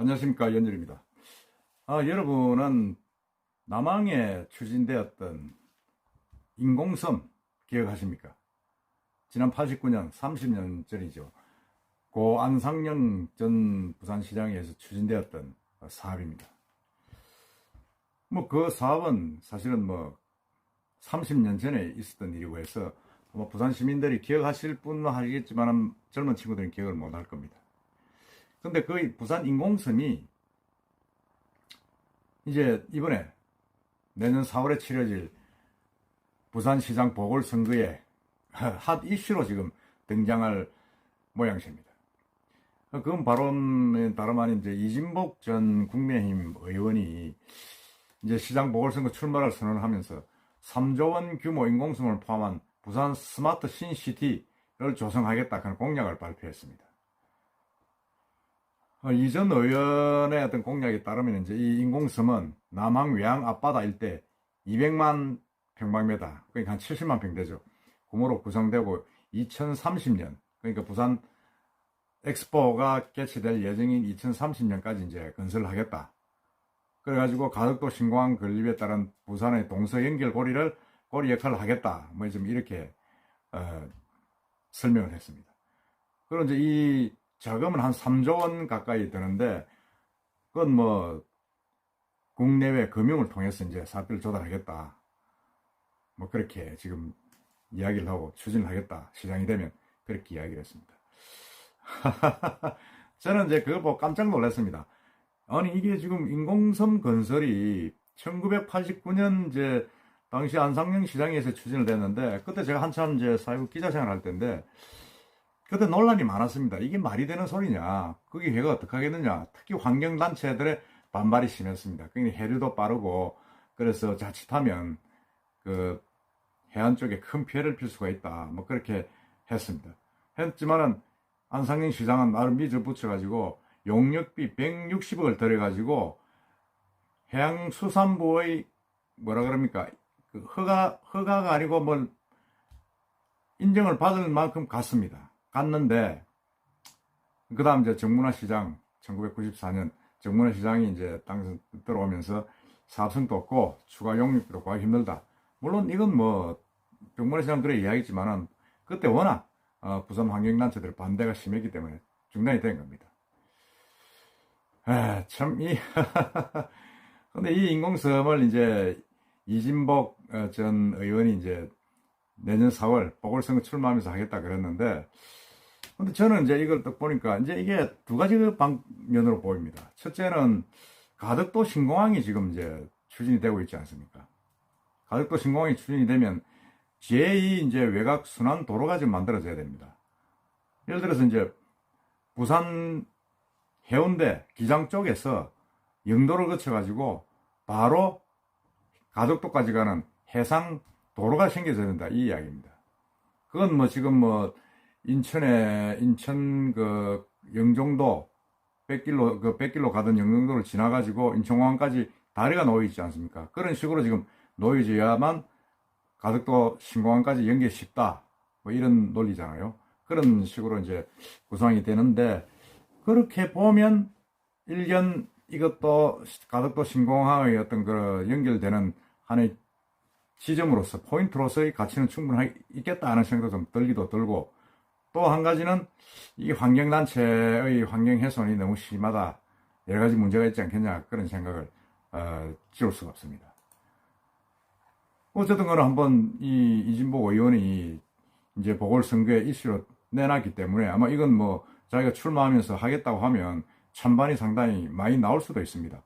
안녕하십니까 연열입니다. 아, 여러분은 남항에 추진되었던 인공섬 기억하십니까? 지난 89년 30년 전이죠. 고 안상영 전 부산시장에서 추진되었던 사업입니다. 뭐 그 사업은 사실은 뭐 30년 전에 있었던 일이고 해서 뭐 부산 시민들이 기억하실 분은 하겠지만 젊은 친구들은 기억을 못 할 겁니다. 근데 그 부산 인공섬이 이제 이번에 내년 4월에 치러질 부산시장 보궐선거에 핫 이슈로 지금 등장할 모양새입니다. 그건 바로 다름 아닌 이제 이진복 전 국민의힘 의원이 이제 시장 보궐선거 출마를 선언하면서 3조 원 규모 인공섬을 포함한 부산 스마트 신시티를 조성하겠다 하는 공약을 발표했습니다. 어, 이전 의원의 어떤 공약에 따르면 이제 이 인공섬은 남항 외항 앞바다 일대 200만 평방미터, 그러니까 한 70만 평 되죠. 구모로 구성되고 2030년, 그러니까 부산 엑스포가 개최될 예정인 2030년까지 이제 건설을 하겠다. 그래가지고 가덕도 신공항 건립에 따른 부산의 동서 연결 고리를 고리 역할을 하겠다. 뭐 좀 이렇게 어, 설명을 했습니다. 그리고 이제 이 자금은 한 3조 원 가까이 드는데 그건 뭐 국내외 금융을 통해서 이제 사업비를 조달하겠다. 뭐 그렇게 지금 이야기를 하고 추진을 하겠다. 시장이 되면 그렇게 이야기를 했습니다. 저는 이제 그거 보고 깜짝 놀랐습니다. 아니 이게 지금 인공섬 건설이 1989년 이제 당시 안상영 시장에서 추진을 됐는데 그때 제가 한참 이제 사회부 기자 생활 할 때인데 그때 논란이 많았습니다. 이게 말이 되는 소리냐? 그게 해가 어떻게 하겠느냐? 특히 환경단체들의 반발이 심했습니다. 그러니까 해류도 빠르고 그래서 자칫하면 그 해안 쪽에 큰 피해를 필 수가 있다. 뭐 그렇게 했습니다. 했지만은 안상영 시장은 나름 밑을 붙여가지고 용역비 160억을 들여가지고 해양수산부의 뭐라 그럽니까? 그 허가, 허가가 아니고 뭐 인정을 받을 만큼 갔습니다. 갔는데, 그 다음 이제 정문화 시장, 1994년 정문화 시장이 이제 당선 들어오면서 사업성도 없고 추가 용역비도 구하기 힘들다. 물론 이건 뭐 정문화 시장 그래 이야기했지만은 그때 워낙 어, 부산 환경단체들 반대가 심했기 때문에 중단이 된 겁니다. 아, 참, 이, 근데 이 인공섬을 이제 이진복 어, 전 의원이 이제 내년 4월 보궐선거 출마하면서 하겠다 그랬는데, 근데 저는 이제 이걸 딱 보니까 이제 이게 두 가지 그 방면으로 보입니다. 첫째는 가덕도 신공항이 지금 이제 추진이 되고 있지 않습니까? 가덕도 신공항이 추진이 되면 제2 이제 외곽 순환 도로가 지금 만들어져야 됩니다. 예를 들어서 이제 부산 해운대 기장 쪽에서 영도를 거쳐가지고 바로 가덕도까지 가는 해상 도로가 생겨져야 된다. 이 이야기입니다. 그건 뭐 지금 뭐 인천에 인천 그 영종도 100길로 그 100길로 가던 영종도를 지나가지고 인천공항까지 다리가 놓여 있지 않습니까? 그런 식으로 지금 놓여져야만 가덕도 신공항까지 연결 쉽다. 뭐 이런 논리잖아요. 그런 식으로 이제 구성이 되는데 그렇게 보면 1년 이것도 가덕도 신공항의 어떤 그 연결되는 하나의 지점으로서 포인트로서의 가치는 충분히 있겠다 하는 생각도 좀 들기도 들고 또 한 가지는 이 환경단체의 환경훼손이 너무 심하다 여러 가지 문제가 있지 않겠냐 그런 생각을 어, 지울 수가 없습니다. 어쨌든 간에 한번 이 이진복 의원이 이제 보궐선거에 이슈로 내놨기 때문에 아마 이건 뭐 자기가 출마하면서 하겠다고 하면 찬반이 상당히 많이 나올 수도 있습니다.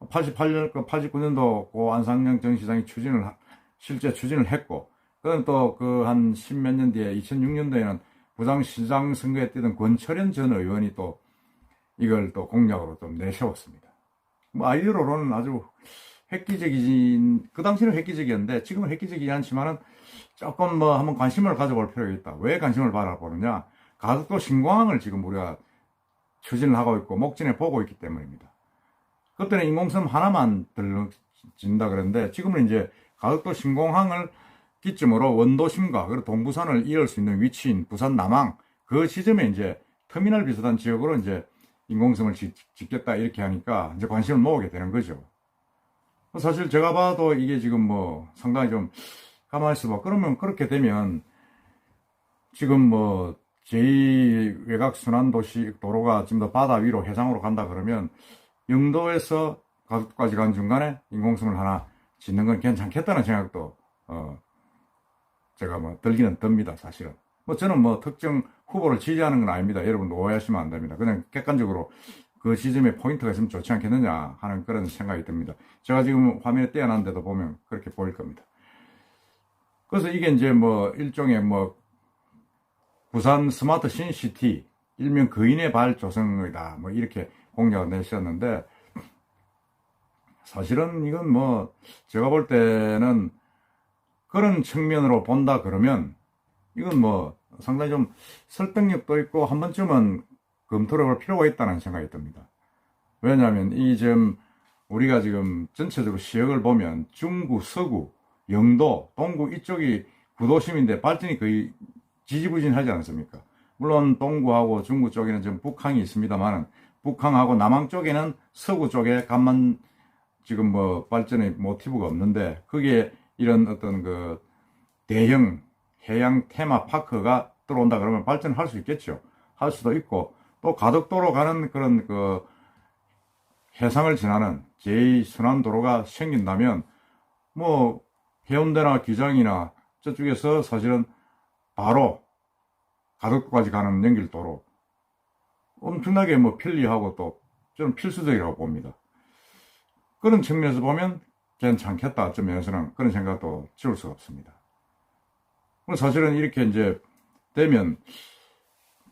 88년, 89년도 고 안상영 전 시장이 추진을, 하- 실제 추진을 했고, 그건 또그 한 십몇 년 뒤에 2006년도에는 부산시장 선거에 뛰던 권철현 전 의원이 또 이걸 또 공약으로 좀 내세웠습니다. 뭐 아이디어로는 아주 획기적이진, 그 당시는 획기적이었는데 지금은 획기적이지 않지만은 조금 뭐 한번 관심을 가져볼 필요가 있다. 왜 관심을 바라보느냐? 가덕도 신공항을 지금 우리가 추진을 하고 있고 목진에 보고 있기 때문입니다. 그때는 인공섬 하나만 들진다 그랬는데 지금은 이제 가덕도 신공항을 기점으로 원도심과 그리고 동부산을 이을 수 있는 위치인 부산 남항 그 지점에 이제 터미널 비슷한 지역으로 이제 인공섬을 짓, 짓겠다 이렇게 하니까 이제 관심을 모으게 되는 거죠. 사실 제가 봐도 이게 지금 뭐 상당히 좀 가만히 있어봐. 그러면 그렇게 되면 지금 뭐 제2 외곽 순환 도시 도로가 지금 더 바다 위로 해상으로 간다 그러면 영도에서 가까지 간 중간에 인공섬을 하나 짓는 건 괜찮겠다는 생각도 어 제가 뭐 들기는 듭니다 사실은. 뭐 저는 뭐 특정 후보를 지지하는 건 아닙니다. 여러분 오해하시면 안 됩니다. 그냥 객관적으로 그 지점에 포인트가 있으면 좋지 않겠느냐 하는 그런 생각이 듭니다. 제가 지금 화면에 떼어놨는데도 보면 그렇게 보일 겁니다. 그래서 이게 이제 뭐 일종의 뭐 부산 스마트 신시티 일명 거인의 발 조성이다. 뭐 이렇게 공약을 내셨는데 사실은 이건 뭐 제가 볼 때는 그런 측면으로 본다 그러면 이건 뭐 상당히 좀 설득력도 있고 한 번쯤은 검토를 할 필요가 있다는 생각이 듭니다. 왜냐하면 이 지금 우리가 지금 전체적으로 지역을 보면 중구, 서구, 영도, 동구 이쪽이 구도심인데 발전이 거의 지지부진하지 않습니까? 물론 동구하고 중구 쪽에는 지금 북항이 있습니다만은 북항하고 남항 쪽에는 서구 쪽에 간만 지금 뭐 발전의 모티브가 없는데 거기에 이런 어떤 그 대형 해양 테마 파크가 들어온다 그러면 발전할 수 있겠죠. 할 수도 있고 또 가덕도로 가는 그런 그 해상을 지나는 제2순환도로가 생긴다면 뭐 해운대나 기장이나 저쪽에서 사실은 바로 가덕도까지 가는 연결도로 엄청나게 뭐 편리하고 또 저는 필수적이라고 봅니다. 그런 측면에서 보면 괜찮겠다. 저 면에서는 그런 생각도 지울 수가 없습니다. 사실은 이렇게 이제 되면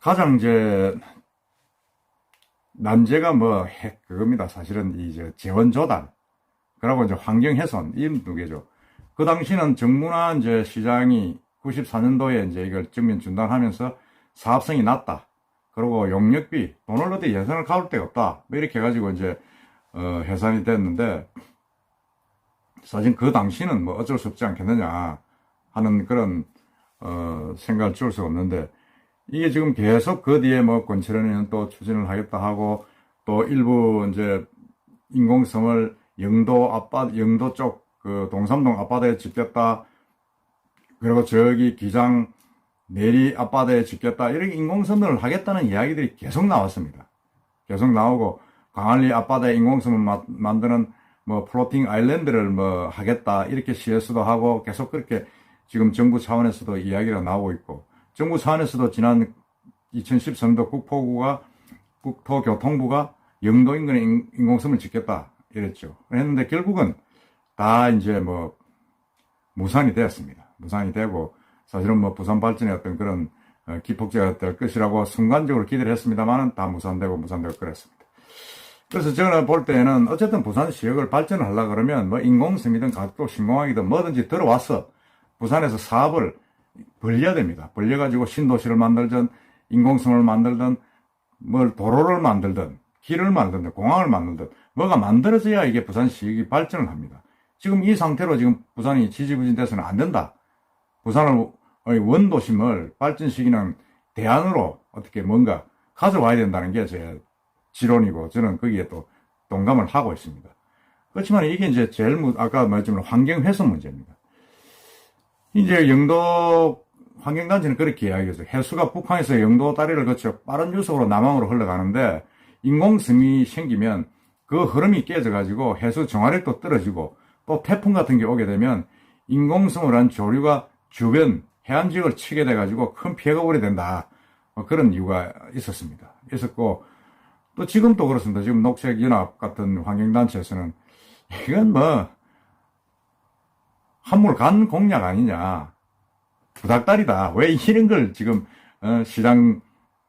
가장 이제 난제가 뭐 핵, 그겁니다. 사실은 이제 재원 조달. 그리고 이제 환경 훼손. 이두 개죠. 그 당시는 정문화 이제 시장이 94년도에 이제 이걸 정면 중단하면서 사업성이 낮다. 그리고 용역비, 돈을 어디 예산을 가울 데가 없다. 뭐 이렇게 해가지고 이제, 어, 해산이 됐는데, 사실 그 당시는 뭐 어쩔 수 없지 않겠느냐 하는 그런, 어, 생각을 지울 수가 없는데, 이게 지금 계속 그 뒤에 뭐 권철현은 또 추진을 하겠다 하고, 또 일부 이제 인공섬을 영도 앞바, 영도 쪽 그 동삼동 앞바다에 짓겠다. 그리고 저기 기장 내리 앞바다에 짓겠다. 이렇게 인공섬을 하겠다는 이야기들이 계속 나왔습니다. 계속 나오고 광안리 앞바다에 인공섬을 마, 만드는 뭐 플로팅 아일랜드를 뭐 하겠다. 이렇게 CS도 하고 계속 그렇게 지금 정부 차원에서도 이야기가 나오고 있고 정부 차원에서도 지난 2013년도 국토부가 국토교통부가 영도 인근에 인공섬을 짓겠다 이랬죠. 했는데 결국은 다 이제 뭐 무산이 되었습니다. 무산이 되고 사실은 뭐 부산 발전의 어떤 그런 어, 기폭제가 될 것이라고 순간적으로 기대를 했습니다만은 다 무산되고 무산되고 그랬습니다. 그래서 저는 볼 때는 어쨌든 부산 지역을 발전하려 그러면 뭐 인공섬이든 각도 신공항이든 뭐든지 들어와서 부산에서 사업을 벌려야 됩니다. 벌려가지고 신도시를 만들든 인공섬을 만들든 뭘 도로를 만들든 길을 만들든 공항을 만들든 뭐가 만들어져야 이게 부산 지역이 발전을 합니다. 지금 이 상태로 지금 부산이 지지부진 돼서는 안 된다. 부산을 원도심을 발전시키는 대안으로 어떻게 뭔가 가져와야 된다는 게 제 지론이고 저는 거기에 또 동감을 하고 있습니다. 그렇지만 이게 이제 제일 아까 말했지만 환경 훼손 문제입니다. 이제 영도 환경단체는 그렇게 이야기했어요. 해수가 북한에서 영도 다리를 거쳐 빠른 유속으로 남항으로 흘러가는데 인공섬이 생기면 그 흐름이 깨져가지고 해수 정화력도 떨어지고 또 태풍 같은 게 오게 되면 인공섬을 한 조류가 주변 해안 지역을 치게 돼가지고 큰 피해가 오게 된다. 뭐 그런 이유가 있었습니다. 있었고 또 지금도 그렇습니다. 지금 녹색연합 같은 환경단체에서는 이건 뭐 한물 간 공약 아니냐. 부닥다리다. 왜 이런 걸 지금 어, 시장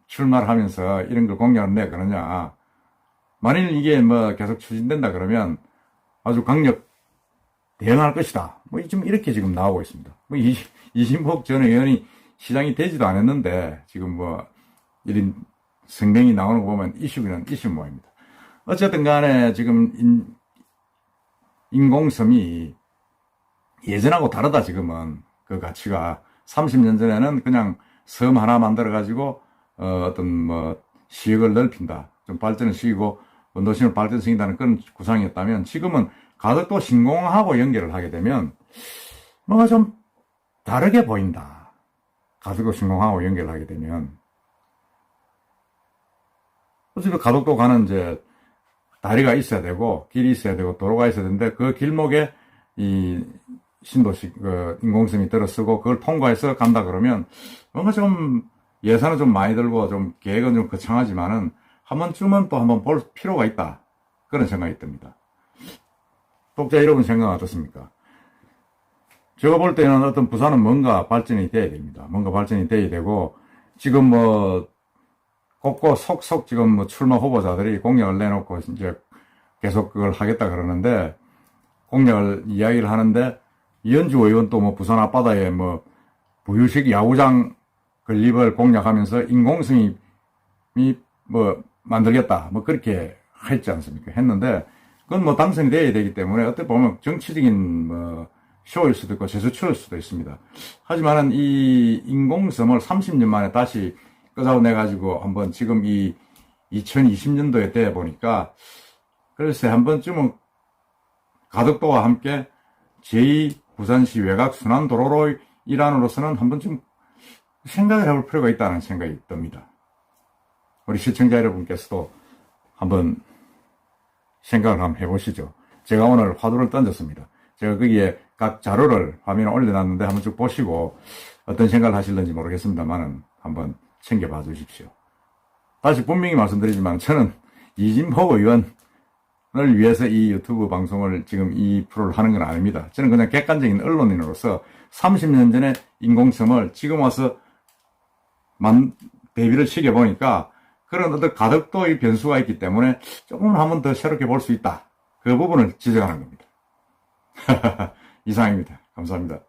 출마를 하면서 이런 걸 공약을 내 그러냐. 만일 이게 뭐 계속 추진된다 그러면 아주 강력 대응할 것이다. 뭐 지금 이렇게 지금 나오고 있습니다. 뭐 이, 이진복 전 의원이 시장이 되지도 않았는데 지금 뭐 이런 성명이 나오는 거 보면 이슈는 이슈 모입니다. 어쨌든 간에 지금 인, 인공섬이 예전하고 다르다 지금은 그 가치가 30년 전에는 그냥 섬 하나 만들어 가지고 어, 어떤 뭐 시역을 넓힌다. 좀 발전을 시키고 원도심을 발전시킨다는 그런 구상이었다면 지금은 가덕도 신공항하고 연결을 하게 되면 뭔가 좀 다르게 보인다. 가덕도 신공항하고 연결을 하게 되면 어차피 가덕도 가는 이제 다리가 있어야 되고 길이 있어야 되고 도로가 있어야 되는데 그 길목에 이 신도시 그 인공섬이 들어서고 그걸 통과해서 간다 그러면 뭔가 좀 예산은 좀 많이 들고 좀 계획은 좀 거창하지만은 한 번쯤은 또 한번 볼 필요가 있다 그런 생각이 듭니다. 독자 여러분 생각 어떻습니까? 제가 볼 때는 어떤 부산은 뭔가 발전이 돼야 됩니다. 뭔가 발전이 돼야 되고 지금 뭐 곳곳 속속 지금 뭐 출마 후보자들이 공약을 내놓고 이제 계속 그걸 하겠다 그러는데 공약을 이야기를 하는데 이현주 의원 또 뭐 부산 앞바다에 뭐 부유식 야구장 건립을 공약하면서 인공섬이 뭐 만들겠다 뭐 그렇게 했지 않습니까? 했는데 그건 뭐 당선이 돼야 되기 때문에 어떻게 보면 정치적인 뭐 쇼일 수도 있고 재수출일 수도 있습니다. 하지만은 이 인공섬을 30년 만에 다시 끄자고 내가지고 한번 지금 이 2020년도에 돼 보니까 글쎄 한 번쯤은 가덕도와 함께 제2 부산시 외곽 순환도로로 일환으로서는 한 번쯤 생각을 해볼 필요가 있다는 생각이 듭니다. 우리 시청자 여러분께서도 한번 생각을 한번 해보시죠. 제가 오늘 화두를 던졌습니다. 제가 거기에 각 자료를 화면에 올려놨는데 한번 쭉 보시고 어떤 생각을 하실는지 모르겠습니다만은 한번 챙겨봐 주십시오. 다시 분명히 말씀드리지만 저는 이진복 의원을 위해서 이 유튜브 방송을 지금 이 프로를 하는 건 아닙니다. 저는 그냥 객관적인 언론인으로서 30년 전에 인공섬을 지금 와서 만, 대비를 시켜보니까 그런 어떤 가덕도의 변수가 있기 때문에 조금 한번 더 새롭게 볼 수 있다. 그 부분을 지적하는 겁니다. 이상입니다. 감사합니다.